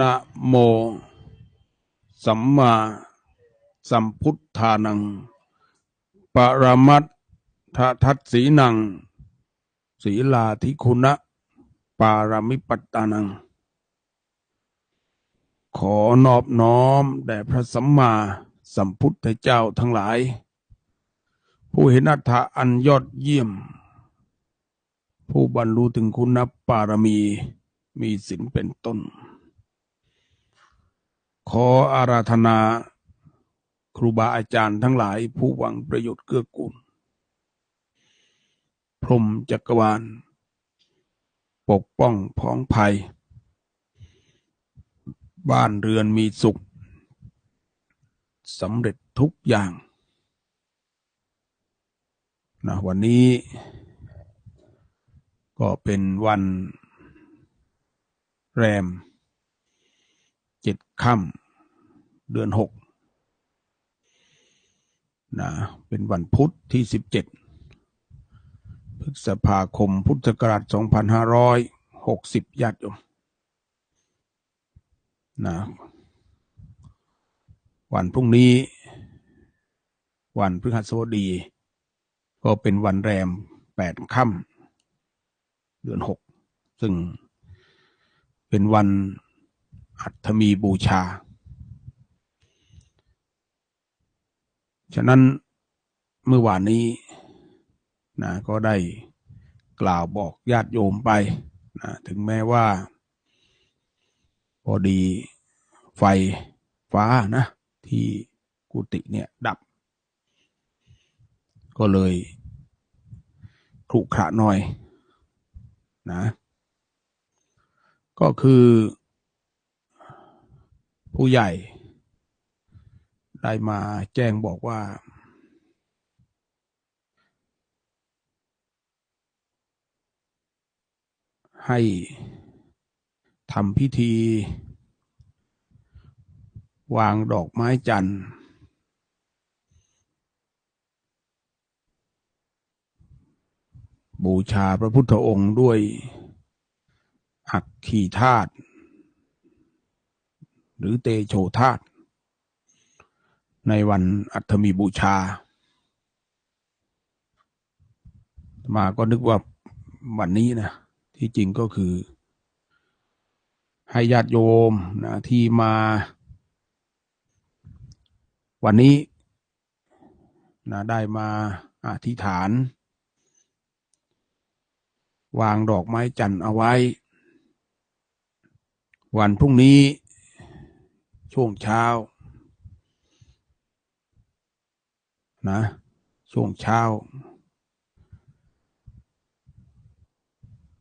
นะโม สัมมาสัมพุทธานัง ปรมัตถทัตสีนัง ศีลาธิคุณะ ปารมิปัตตานัง ขอนอบน้อมแด่พระสัมมาสัมพุทธเจ้าทั้งหลาย ผู้เห็นอัตถะอันยอดเยี่ยม ผู้บรรลุถึงคุณปารมีมีศีลเป็นต้น ขออาราธนาครูบาอาจารย์ทั้งหลายผู้หวังประโยชน์เกื้อกูล พรหมจักรวาล ปกป้องพ้องภัย บ้านเรือนมีสุขสำเร็จทุกอย่างนะวันนี้ก็เป็นวันแรม ค่ำเดือนหกนะเป็นวันพุธที่สิบเจ็ดพฤษภาคมพุทธศักราชสองพันห้าร้อยหกสิบญาติโยมนะวันพรุ่งนี้ วันพฤหัสบดี ก็เป็นวันแรมแปดค่ำเดือนหกซึ่งเป็นวัน อัฐมีบูชา ฉะนั้นเมื่อวานนี้นะก็ได้กล่าวบอกญาติโยมไปนะถึงแม้ว่า พอดีไฟฟ้านะ ที่กุฏิเนี่ยดับ ก็เลยขรุขระหน่อยนะ ก็คือ ผู้ใหญ่ ได้มาแจ้งบอกว่า ให้ทำพิธี วางดอกไม้จันทร์บูชาพระพุทธองค์ด้วย อักขีธาตุ หรือเตโชธาตในวันอัฐมีบูชา มาก็นึกว่าวันนี้นะที่จริงก็คือ ให้ญาติโยมนะที่มา วันนี้นะได้มาอธิษฐาน วางดอกไม้จันทร์เอาไว้ วันพรุ่งนี้ ช่วงเช้า นะ ช่วงเช้า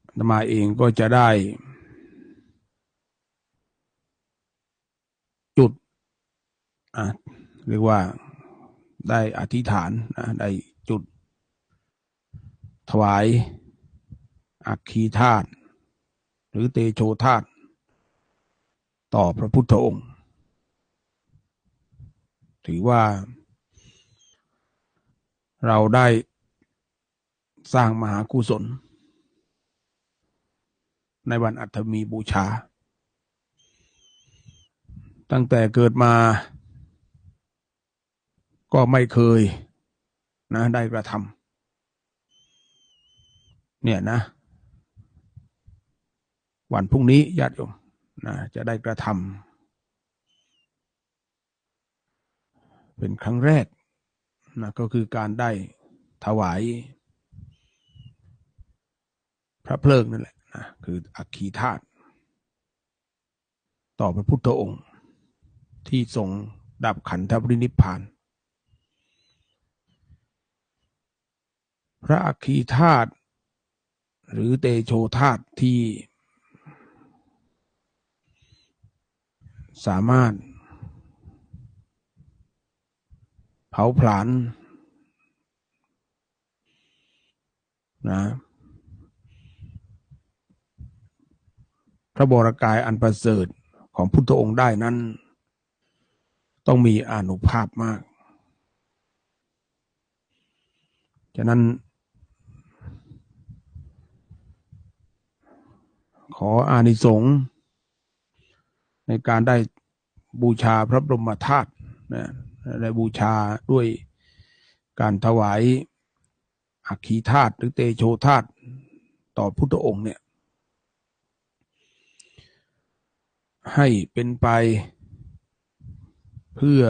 อาตมาเองก็จะได้ จุดอะเรียกว่าได้อธิษฐานนะได้จุด ถวายอักคีธาตุหรือเตโชธาตุต่อพระพุทธองค์ ถือว่า เราได้สร้างมหากุศล ในวันอัฐมีบูชา ตั้งแต่เกิดมา ก็ไม่เคยนะได้กระทำเนี่ยนะ วันพรุ่งนี้ญาติโยมนะจะได้กระทำ เป็นครั้งแรกนะก็คือการได้ถวาย พระเพลิงนั่นแหละนะคืออัคคีธาตุต่อพระพุทธองค์ ที่ทรงดับขันธปรินิพพาน พระอัคคีธาตุหรือเตโชธาตุที่ สามารถ เผาผลาญนะพระบรกายอันประเสริฐของพุทธองค์ได้นั้น ต้องมีอนุภาพมาก ฉะนั้น ขออานิสงส์ในการได้บูชาพระบรมธาตุนะ ได้บูชาด้วยการถวายอัคคีธาตุหรือเตโชธาตุต่อพุทธองค์เนี่ย ให้เป็นไปเพื่อ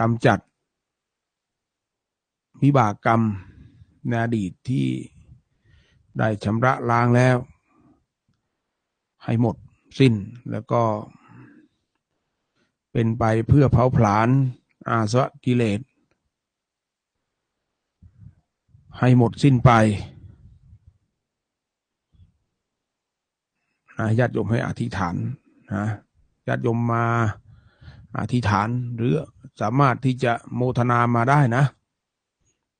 กำจัดวิบากกรรมในอดีตที่ได้ชำระล้างแล้ว ให้หมดสิ้นแล้วก็ เป็นไปเพื่อเผาผลาญอาสวะกิเลส ให้หมดสิ้นไปนะญาติโยมให้อธิษฐานนะญาติโยมมาอธิษฐานหรือสามารถที่จะโมทนามาได้นะ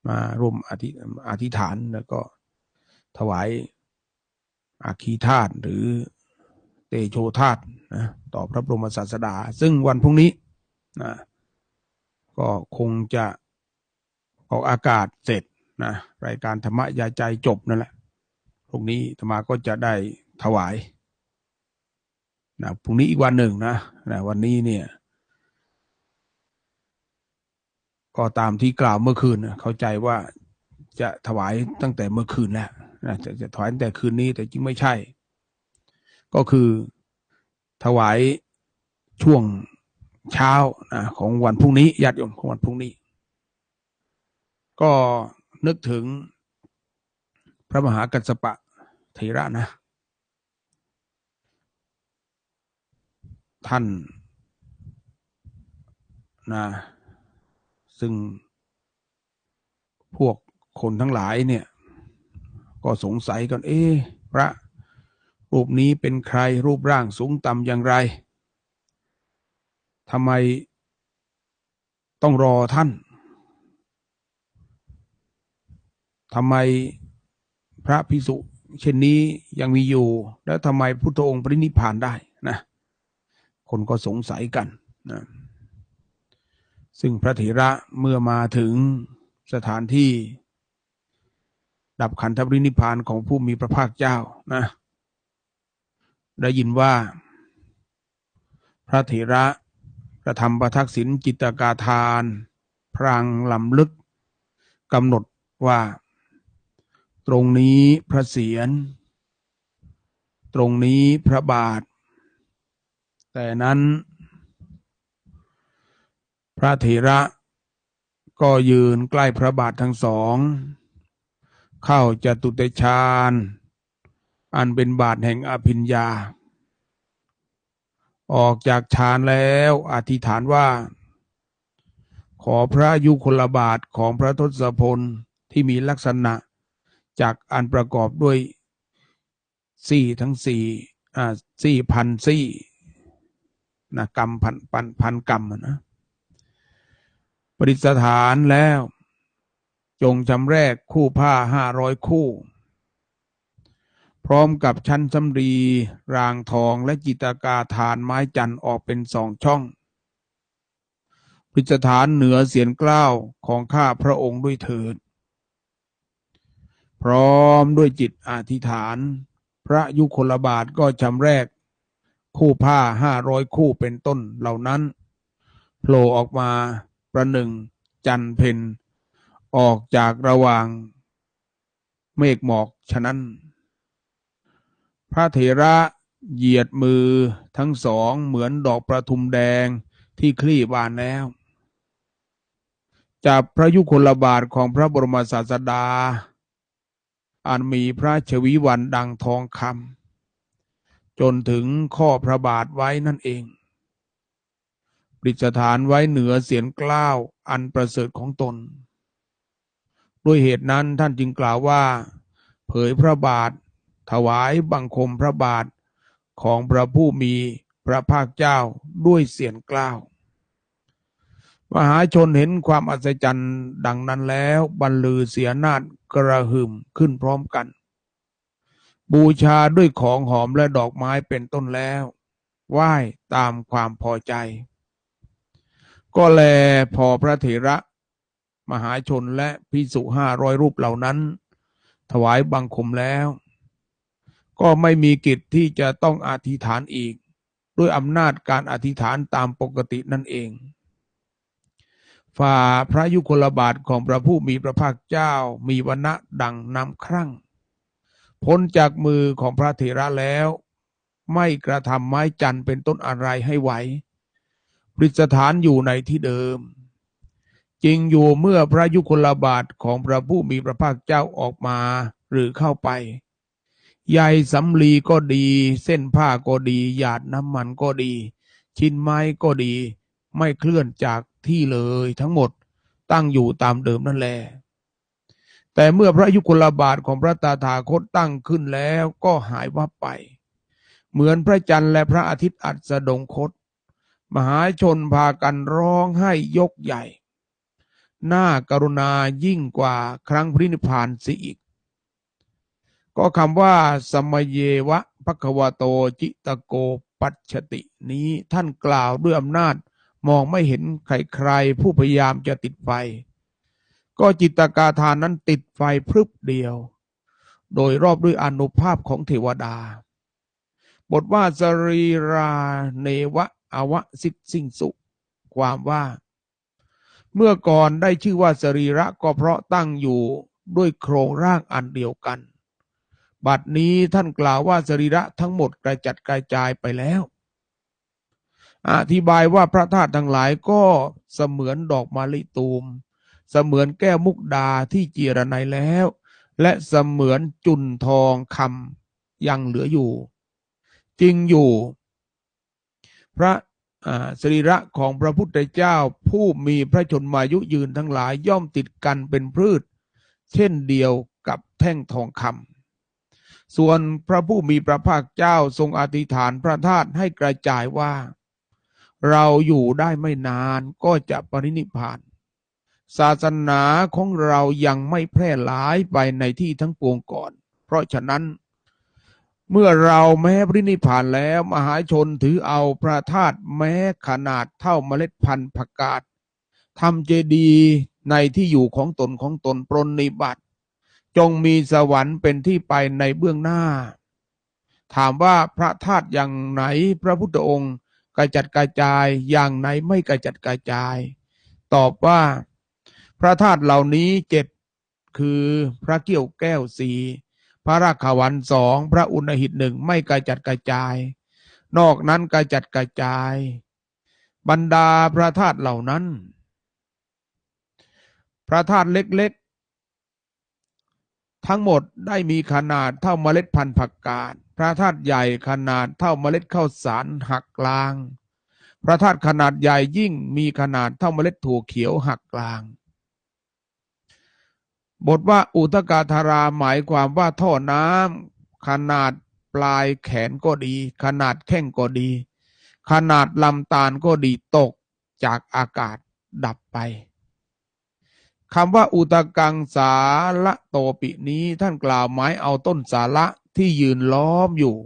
มาร่วมอธิอธิษฐานแล้วก็ถวายอาคีธาตุหรือ โชธาตนะต่อพระบรมศาสดา ซึ่งวันพรุ่งนี้นะก็คงจะออกอากาศเสร็จนะรายการธรรมะยาใจจบนั่นแหละพรุ่งนี้ธรรมาก็จะได้ถวายนะพรุ่งนี้อีกวันหนึ่งนะนะวันนี้เนี่ยก็ตามที่กล่าวเมื่อคืนนะเข้าใจว่าจะถวายตั้งแต่เมื่อคืนแล้วนะจะจะถวายตั้งแต่คืนนี้แต่จริงไม่ใช่ ก็คือถวายช่วงเช้านะของวันพรุ่งนี้ญาติโยมของวันพรุ่งนี้ ก็นึกถึงพระมหากัสสปะเถระนะ ท่านนะซึ่งพวกคนทั้งหลายเนี่ย ก็สงสัยกัน เอ๊ะพระ รูปนี้เป็นใครรูปร่างสูงต่ำอย่างไรทำไมต้องรอท่านทำไมพระพิสุเช่นนี้ยังมีอยู่ แล้วทำไมพุทธองค์ปรินิพานได้นะคนก็สงสัยกันนะซึ่งพระเถระเมื่อมาถึงสถานที่ ดับขันธปรินิพานของผู้มีพระภาคเจ้านะ ได้ยินว่า พระเถระกระทำประทักษิณจิตกาทาน พรางลำลึกกำหนดว่า ตรงนี้พระเศียร ตรงนี้พระบาท แต่นั้น พระเถระก็ยืนใกล้พระบาททั้งสอง เข้าจตุเตชาน อันเป็นบาทแห่งอภิญญา ออกจากฌานแล้วอธิษฐานว่า ขอพระยุคลบาทของพระทศพลที่มีลักษณะจากอันประกอบด้วยสี่ทั้งสี่อ่าสี่พันสี่นะกรรมพันพันพันกรรมอะนะปริสถานแล้ว จงจำแรกคู่ผ้าห้าร้อยคู่ พร้อมกับชั้นสำรีรางทองและจิตรกาฐานไม้จันทร์ออกเป็นสองช่องปริสถานเหนือเสียนเกล้าวของข้าพระองค์ด้วยเถิด พร้อมด้วยจิตอธิษฐาน พระยุคลบาทก็ชำแรก คู่ผ้าห้าร้อยคู่เป็นต้นเหล่านั้นโผล่ออกมาประหนึ่งจันเพนออกจากระหว่างเมฆหมอกฉะนั้น พระเถระเหยียดมือทั้งสองเหมือนดอกประทุมแดงที่คลี่บานแล้วจับพระยุคลบาทของพระบรมศาสดา อันมีพระชวีวันดังทองคำจนถึงข้อพระบาทไว้นั่นเองปริสถานไว้เหนือเสียนกล้าวอันประเสริฐของตน ด้วยเหตุนั้นท่านจึงกล่าวว่า เผยพระบาท ถวายบังคมพระบาทของพระผู้มีพระภาคเจ้าด้วยเสียงกล้าว มหาชนเห็นความอัศจรรย์ดังนั้นแล้วบรรลือเสียนาฏกระหึ่มขึ้นพร้อมกัน บูชาด้วยของหอมและดอกไม้เป็นต้นแล้วไหว้ตามความพอใจ ก็แลพอพระเถระ มหาชนและพิสุห้าร้อยรูปเหล่านั้น ถวายบังคมแล้ว ก็ไม่มีกิจที่จะต้องอธิษฐานอีก ด้วยอำนาจการอธิษฐานตามปกตินั่นเอง ฝ่าพระยุคลบาทของพระผู้มีพระภาคเจ้ามีวันณะดังน้ำครั่ง พ้นจากมือของพระเถระแล้ว ไม่กระทำไม้จันเป็นต้นอะไรให้ไหวประดิษฐานอยู่ในที่เดิมจริงอยู่เมื่อพระยุคลบาทของพระผู้มีพระภาคเจ้าออกมาหรือเข้าไป ใยสำลีก็ดี เส้นผ้าก็ดี หยาดน้ำมันก็ดี ชิ้นไม้ก็ดี ไม่เคลื่อนจากที่เลยทั้งหมดตั้งอยู่ตามเดิมนั่นแหละแต่เมื่อพระยุคลบาทของพระตาถาคตตั้งขึ้นแล้วก็หายวับไป เหมือนพระจันทร์และพระอาทิตย์อัสดงคต มหาชนพากันร้องให้ยกใหญ่ หน่ากรุณายิ่งกว่าครั้งพระนิพานสียอีก ก็คำว่าสมเยวะภควโตจิตโกปัชติ นี้ท่านกล่าวด้วยอำนาจมองไม่เห็นใครๆผู้พยายามจะติดไฟ ก็จิตกาทานนั้นติดไฟพรึบเดียว โดยรอบด้วยอนุภาพของเทวดา บทว่าสรีราเนวะอวสิทสิงสุ ความว่า เมื่อก่อนได้ชื่อว่าสรีระก็เพราะตั้งอยู่ด้วยโครงร่างอันเดียวกัน บัดนี้ท่านกล่าวว่าสรีระทั้งหมดกระจัดกระจายไปแล้ว อธิบายว่าพระธาตุทั้งหลายก็เสมือนดอกมะลิตูม เสมือนแก้วมุกดาที่เจียรนัยแล้ว และเสมือนจุนทองคำยังเหลืออยู่ จริงอยู่ พระสรีระของพระพุทธเจ้าผู้มีพระชนมายุยืนทั้งหลายย่อมติดกันเป็นพืช เช่นเดียวกับแท่งทองคำ ส่วนพระผู้มีพระภาคเจ้าทรงอธิษฐานพระธาตุให้กระจายว่า เราอยู่ได้ไม่นานก็จะปรินิพาน ศาสนาของเรายังไม่แพร่หลายไปในที่ทั้งปวงก่อน เพราะฉะนั้น เมื่อเราแม้ปรินิพานแล้วมหาชนถือเอาพระธาตุแม้ขนาดเท่าเมล็ดพันธุ์ผักกาดทำเจดีย์ในที่อยู่ของตนของตนปรนนิบัติ จงมีสวรรค์เป็นที่ไปในเบื้องหน้า ถามว่าพระธาตุอย่างไหนพระพุทธองค์กระจัดกระจายอย่างไหนไม่กระจัดกระจาย ตอบว่า พระธาตุเหล่านี้เจ็ดคือพระเกี้ยวแก้วสีพระราขวันสองพระอุณหิตหนึ่งไม่กระจัดกระจาย นอกนั้นกระจัดกระจาย บรรดาพระธาตุเหล่านั้น พระธาตุเล็ก ทั้งหมดได้มีขนาดเท่าเมล็ดพันธุ์ผักกาดพระธาตุใหญ่ขนาดเท่าเมล็ดข้าวสารหักกลาง พระธาตุขนาดใหญ่ยิ่งมีขนาดเท่าเมล็ดถั่วเขียวหักกลาง บทว่าอุทกาธาราหมายความว่าท่อน้ำขนาดปลายแขนก็ดี ขนาดแข้งก็ดี ขนาดลำตาลก็ดีตกจากอากาศดับไป คำว่าอุตกังสาละโตปินี้ท่านกล่าวหมายเอาต้นสาระที่ยืนล้อมอยู่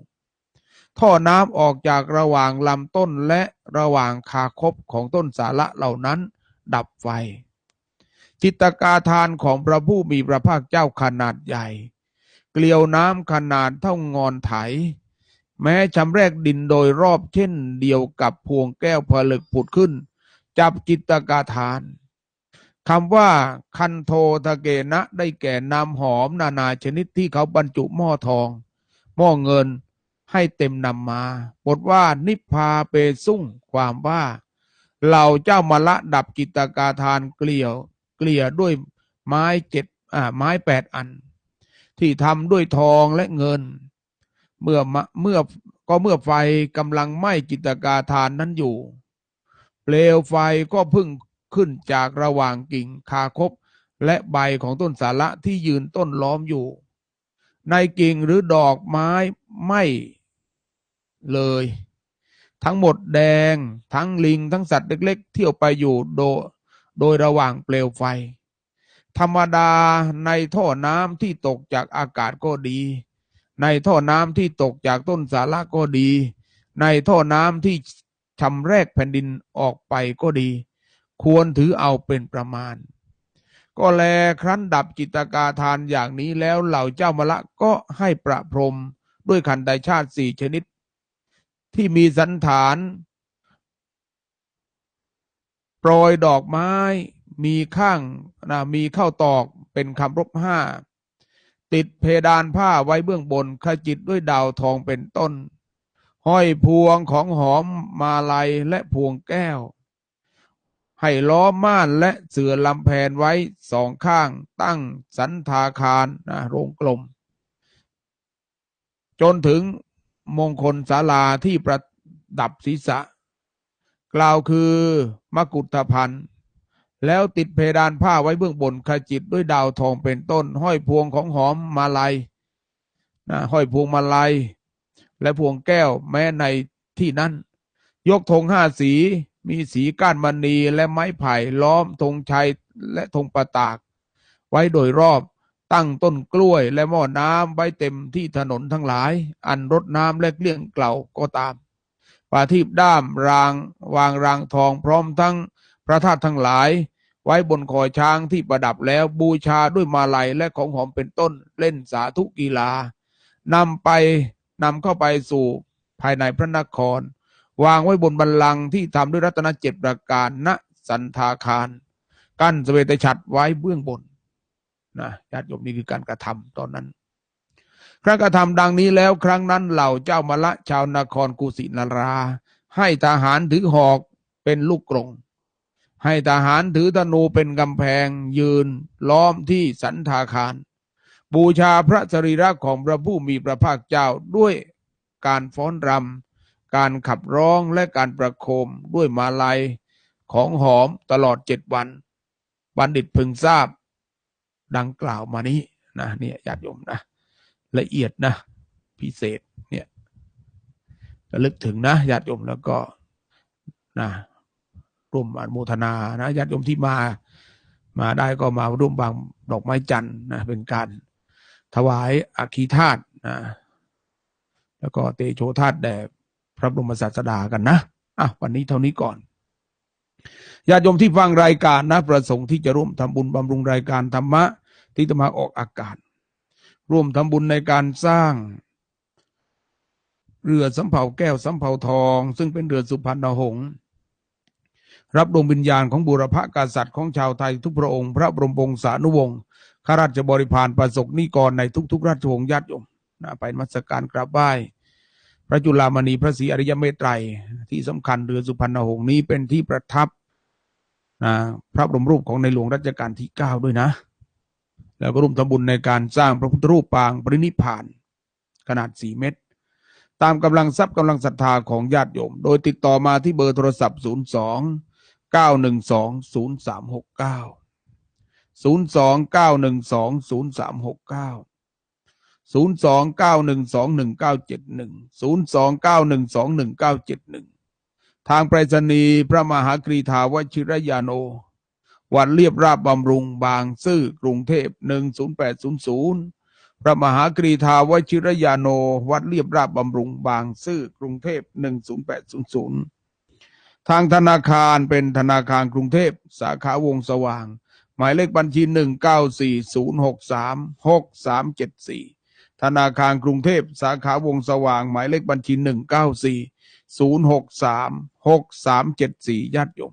ท่อน้ำออกจากระหว่างลำต้นและระหว่างคาคบของต้นสาระเหล่านั้น ดับไฟ จิตกาทานของพระผู้มีพระภาคเจ้าขนาดใหญ่ เกลียวน้ำขนาดเท่างอนไถ แม้ชำแรกดินโดยรอบเช่นเดียวกับพวงแก้วผลึกผุดขึ้น จับจิตกาทาน คำว่าคันโททะเกนะได้แก่น้ำหอมนานาชนิดที่เขาบรรจุหม้อทอง หม้อเงินให้เต็มนำมาบทว่านิพพาเปซุ่งความว่าเหล่าเจ้ามาละดับจิตกาทานเกลียว เกลี่ยด้วยไม้เจ็ดอ่าไม้แปดอัน ที่ทำด้วยทองและเงิน เมื่อมะเมื่อก็เมื่อไฟกำลังไหม้จิตกาทานนั้นอยู่ เปลวไฟก็พึ่ง ขึ้นจากระหว่างกิ่งคาคบ และใบของต้นสาระที่ยืนต้นล้อมอยู่ ในกิ่งหรือดอกไม้ไม่เลย ทั้งหมดแดง ทั้งลิง ทั้งสัตว์เล็กๆ เที่ยวไปอยู่โดโดยระหว่างเปลวไฟ ธรรมดาในท่อน้ำที่ตกจากอากาศก็ดี ในท่อน้ำที่ตกจากต้นสาระก็ดี ในท่อน้ำที่ชำแรกแผ่นดินออกไปก็ดี ควรถือเอาเป็นประมาณ ก็แลครั้นดับจิตกาทานอย่างนี้แล้วเหล่าเจ้ามละก็ให้ประพรมด้วยขันธชาติสี่ชนิด ที่มีสันฐานโปรยดอกไม้มีข้างนะมีเข้าตอกเป็นคำรบห้า ติดเพดานผ้าไว้เบื้องบนขจิตด้วยดาวทองเป็นต้น ห้อยพวงของหอมมาลัยและพวงแก้ว ให้ล้อมม่านและเสือลำแพนไว้สองข้างตั้งสันทาคารนะโรงกลม จนถึงมงคลศาลาที่ประดับศีรษะ กล่าวคือมกุฏพันธ์แล้วติดเพดานผ้าไว้เบื้องบนขจิตด้วยดาวทองเป็นต้น ห้อยพวงของหอมมาลัยนะห้อยพวงมาลัย และพวงแก้วแม้ในที่นั้น ยกธงห้าสี มีสีก้านมณีและไม้ไผ่ล้อมธงชัยและธงประตาก ไว้โดยรอบตั้งต้นกล้วยและหม้อน้ำไว้เต็มที่ถนนทั้งหลาย อันรดน้ำและเกลี้ยงเกล่าก็ตามปาทีบด้ามรางวางรางทองพร้อมทั้งพระธาตุทั้งหลาย ไว้บนคอยช้างที่ประดับแล้วบูชาด้วยมาลัยและของหอมเป็นต้นเล่นสาธุกีฬานำไปนำเข้าไปสู่ภายในพระนคร วางไว้บนบัลลังก์ที่ทำด้วยรัตนเจ็ดประการณสันทาคาร กั้นสเวตฉัตรไว้เบื้องบนนะญาติโยมนี่คือการกระทำตอนนั้น ครั้งกระทำดังนี้แล้วครั้งนั้นเหล่าเจ้ามละชาวนครกุสินารา ให้ทหารถือหอกเป็นลูกกรงให้ทหารถือธนูเป็นกำแพงยืนล้อมที่สันทาคาร บูชาพระสรีระของพระผู้มีพระภาคเจ้าด้วยการฟ้อนรำ การขับร้องและการประโคมด้วยมาลัยของหอมตลอดเจ็ดวัน บัณฑิตพึงทราบ ดังกล่าวมานี้นะเนี่ยญาติโยมนะละเอียดนะพิเศษเนี่ยระลึกถึงนะญาติโยมแล้วก็นะร่วมอนุโมทนานะญาติโยมที่มา มาได้ก็มาร่วมบางดอกไม้จันทร์นะเป็นการถวายอาคีธาตุนะแล้วก็เตโชธาตุแด่ พระบรมศาสดากันนะอะวันนี้เท่านี้ก่อนญาติโยมที่ฟังรายการนะ ประสงค์ที่จะร่วมทำบุญบำรุงรายการธรรมะที่จะมาออกอากาศ ร่วมทำบุญในการสร้าง เรือสำเภาแก้วสำเภาทอง ซึ่งเป็นเรือสุพรรณหงษ์รับดวงวิญญาณของบุรพกษัตริย์ของชาวไทยทุกพระองค์ พระบรมวงศานุวงศ์ข้าราชบริพารประสบนิกรในทุกๆ ราชวงศ์ญาติโยมนะไปมัสการกราบไหว้ พระจุลามณีพระศรีอริยเมตไตรที่สำคัญเรือสุพรรณหงษ์นี้เป็นที่ประทับนะพระบรมรูปของในหลวงรัชกาลที่เก้าด้วยนะ แล้วก็ร่วมทำบุญในการสร้างพระพุทธรูปปางปรินิพานขนาดสี่เมตร ตามกำลังทรัพย์กำลังศรัทธาของญาติโยม โดยติดต่อมาที่เบอร์โทรศัพท์ 0 2 9 1 2 0 3 6 9 0 2 9 1 2 0 3 6 9 ศูนย์สองเก้าหนึ่งสองหนึ่งเก้าเจ็ดหนึ่งศูนย์สองเก้าหนึ่งสองหนึ่งเก้าเจ็ดหนึ่งทางไปรษณีย์พระมหากรีธาวชิรยานโอวัดเรียบราบบำรุงบางซื่อกรุงเทพหนึ่งศูนย์แปดศูนย์ศูนย์พระมหากรีธาวชิรยานโอวัดเรียบราบบำรุงบางซื่อกรุงเทพหนึ่งศูนย์แปดศูนย์ศูนย์ทางธนาคารเป็นธนาคารกรุงเทพสาขาวงสว่าง หมายเลขบัญชีหนึ่งเก้าสี่ศูนย์หกสามหกสามเจ็ดสี่ ธนาคารกรุงเทพสาขาวงสว่างหมายเลขบัญชี1940636374ญาติโยม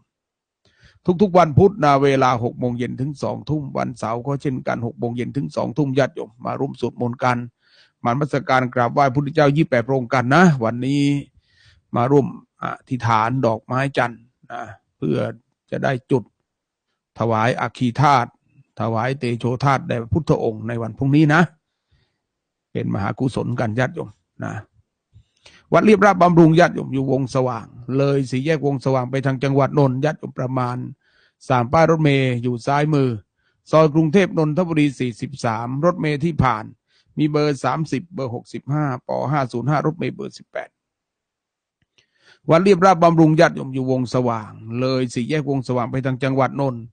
ทุกๆวันพุธนาเวลาหกโมงเย็นถึงสองทุ่มวันเสาร์ก็เช่นกันหกโมงเย็นถึงสองทุ่มญาติโยมมาร่วมสวดมนต์กันมานมัสการกราบไหว้พระพุทธเจ้ายี่แปดพระองค์กันนะ วันนี้มาร่วมอธิษฐานดอกไม้จันทร์นะเพื่อจะได้จุดถวายอาคีธาตุถวายเตโชธาตุแด่พุทธองค์ในวันพรุ่งนี้นะ เป็นมหากุศลกันญาติโยมนะวัดเรียบราบบำรุงญาติโยมอยู่วงสว่าง เลยสี่แยกวงสว่างไปทางจังหวัดนนท์ญาติโยมประมาณสามป้ายรถเมย์อยู่ซ้ายมือ ซอยกรุงเทพนนทบุรีสี่สิบสามรถเมย์ที่ผ่าน มีเบอร์สามสิบเบอร์หกสิบห้าปห้าศูนย์ห้ารถเมย์เบอร์สิบแปดวัดเรียบราบบำรุงญาติโยมอยู่วงสว่าง เลยสี่แยกวงสว่างไปทางจังหวัดนนท์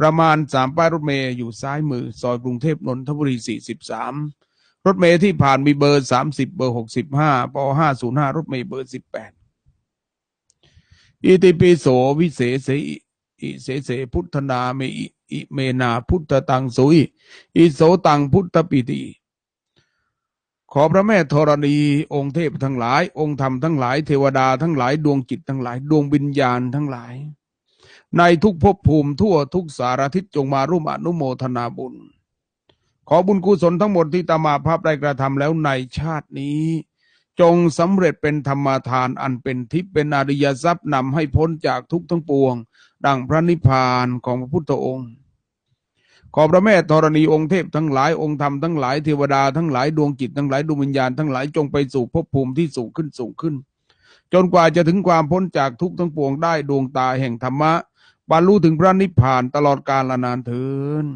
ประมาณสามป้ายรถเมย์อยู่ซ้ายมือ ซอยกรุงเทพนนทบุรีสี่สิบสาม รถเมย์ที่ผ่านมีเบอร์สามสิบเบอร์หกสิบห้าปห้าศูนย์ห้ารถเมย์เบอร์สิบแปดอิติปิโสวิเศษอิอิเสเสพุทธนาเมอิอิเมนาพุทธตังสุยอิโสตังพุทธปิติ ขอพระแม่ธรณีองค์เทพทั้งหลาย องค์ธรรมทั้งหลายเทวดาทั้งหลายดวงจิตทั้งหลาย ดวงวิญญาณทั้งหลาย ในทุกภพภูมิทั่วทุกสารทิศจงมาร่วมอนุโมทนาบุญ ขอบุญกุศลทั้งหมดที่ตามาภาพได้กระทำแล้วในชาตินี้ จงสำเร็จเป็นธรรมทานอันเป็นทิพย์เป็นอริยทรัพย์นำให้พ้นจากทุกทั้งปวง ดังพระนิพพานของพระพุทธองค์ ขอพระแม่ธรณีองค์เทพทั้งหลายองค์ธรรมทั้งหลายเทวดาทั้งหลายดวงจิตทั้งหลายดวงวิญญาณทั้งหลายจงไปสู่ภพภูมิที่สูงขึ้นสูงขึ้น จนกว่าจะถึงความพ้นจากทุกทั้งปวงได้ดวงตาแห่งธรรมะบรรลุถึงพระนิพพานตลอดกาลนานเทิน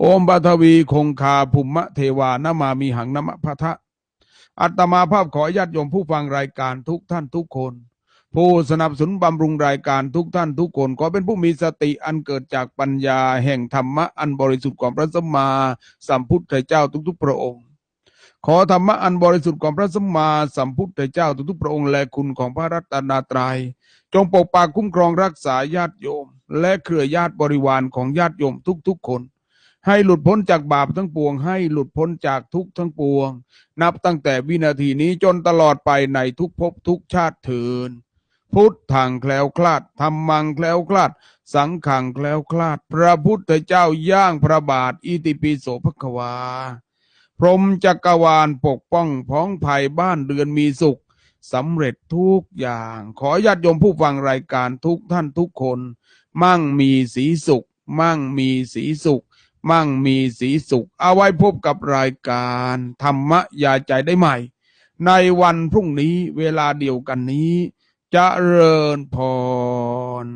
โอมปฐวีคงคาภุมมะเทวานามามีหังนมะพะทะ อัตมาภาพขอญาติโยมผู้ฟังรายการทุกท่านทุกคน ผู้สนับสนุนบำรุงรายการทุกท่านทุกคน ขอเป็นผู้มีสติอันเกิดจากปัญญาแห่งธรรมะอันบริสุทธิ์ของพระสัมมาสัมพุทธเจ้าทุกๆ พระองค์ ขอธรรมะอันบริสุทธิ์ของพระสัมมาสัมพุทธเจ้าทุกๆ พระองค์และคุณของพระรัตนตรัยจงปกปักคุ้มครองรักษาญาติโยม และเครือญาติบริวารของญาติโยมทุกๆคน ให้หลุดพ้นจากบาปทั้งปวง ให้หลุดพ้นจากทุกทั้งปวง นับตั้งแต่วินาทีนี้จนตลอดไปในทุกภพทุกชาติเถินพุทธังแคล้วคลาดธรรมังแคล้วคลาด สังขังแคล้วคลาด พระพุทธเจ้าย่างพระบาท อิติปิโสภควา พรหมจักรวาลปกป้องพ้องภัยบ้านเรือนมีสุขสำเร็จทุกอย่าง ขอญาติโยมผู้ฟังรายการทุกท่านทุกคน มั่งมีสีสุข มั่งมีสีสุข มั่งมีสีสุข เอาไว้พบกับรายการธรรมะยาใจได้ใหม่ ในวันพรุ่งนี้เวลาเดียวกันนี้จะเริญพร